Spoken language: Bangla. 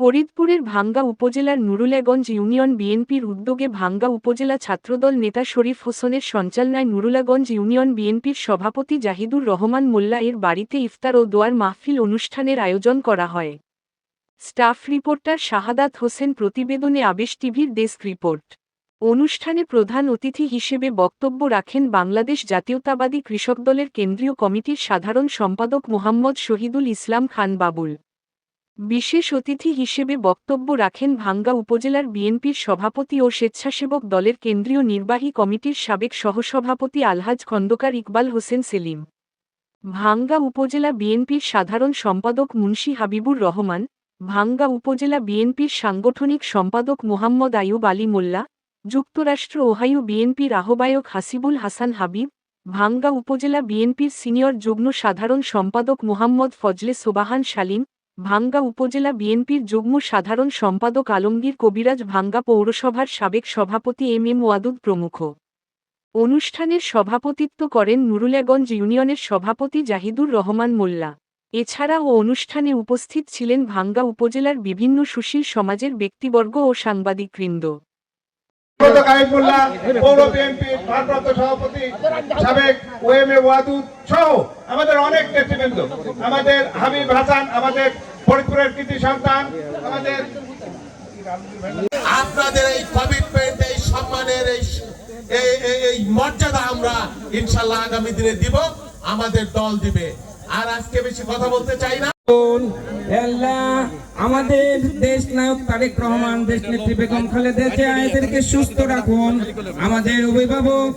ফরিদপুরের ভাঙ্গা উপজেলার নুরুলাগঞ্জ ইউনিয়ন বিএনপির উদ্যোগে ভাঙ্গা উপজেলা ছাত্রদল নেতা শরীফ হোসেনের সঞ্চালনায় নুরুলাগঞ্জ ইউনিয়ন বিএনপির সভাপতি জাহিদুর রহমান মোল্লা এর বাড়িতে ইফতার ও দোয়ার মাহফিল অনুষ্ঠানের আয়োজন করা হয়। স্টাফ রিপোর্টার শাহাদাত হোসেন প্রতিবেদনে আবেশ টিভির ডেস্ক রিপোর্ট। অনুষ্ঠানে প্রধান অতিথি হিসেবে বক্তব্য রাখেন বাংলাদেশ জাতীয়তাবাদী কৃষক দলের কেন্দ্রীয় কমিটির সাধারণ সম্পাদক মোহাম্মদ শহীদুল ইসলাম খান বাবুল। বিশেষ অতিথি হিসেবে বক্তব্য রাখেন ভাঙ্গা উপজেলার বিএনপির সভাপতি ও স্বেচ্ছাসেবক দলের কেন্দ্রীয় নির্বাহী কমিটির সাবেক সহসভাপতি আলহাজ খন্দকার ইকবাল হোসেন সেলিম। ভাঙ্গা উপজেলা বিএনপির সাধারণ সম্পাদক মুন্সী হাবিবুর রহমান, ভাঙ্গা উপজেলা বিএনপির সাংগঠনিক সম্পাদক মোহাম্মদ আয়ুব আলী মোল্লা, যুক্তরাষ্ট্র ওহাইও বিএনপির আহ্বায়ক হাসিবুল হাসান হাবিব, ভাঙ্গা উপজেলা বিএনপির সিনিয়র যুগ্ম সাধারণ সম্পাদক মোহাম্মদ ফজলে সোবাহান শালিম ভাঙ্গা উপজেলা বিএনপির যুগ্ম সাধারণ সম্পাদক আলমগীর কবিরাজ ভাঙ্গা পৌরসভার সাবেক সভাপতি এম এম ওয়াদুদ প্রমুখ। অনুষ্ঠানের সভাপতিত্ব করেন নুরুলাগঞ্জ ইউনিয়নের সভাপতি জাহিদুর রহমান মোল্লা। এছাড়াও অনুষ্ঠানে উপস্থিত ছিলেন ভাঙ্গা উপজেলার বিভিন্ন সুশীল সমাজের ব্যক্তিবর্গ ও সাংবাদিকবৃন্দ। পৌর বিএনপির ভারপ্রাপ্ত সভাপতি সাবেক ওএম এ ওয়াদুদ সহ আমাদের অনেক নেতৃবৃন্দ আমাদের হাবিব হাসান আমাদের ফরিদপুরের কৃতি সন্তান আমাদের আপনাদের এই কমিটমেন্ট এই সম্মানের এই এই- এই- এই মর্যাদা আমরা ইনশাল্লাহ আগামী দিনে দিব আমাদের দল দিবে। আর আজকে বেশি কথা বলতে চাই না। আল্লাহ, আমাদের দেশ নায়ক তারেক রহমান, দেশ নেত্রী বেগম খালেদা জিয়া, এদেরকে সুস্থ রাখুন। আমাদের অভিভাবক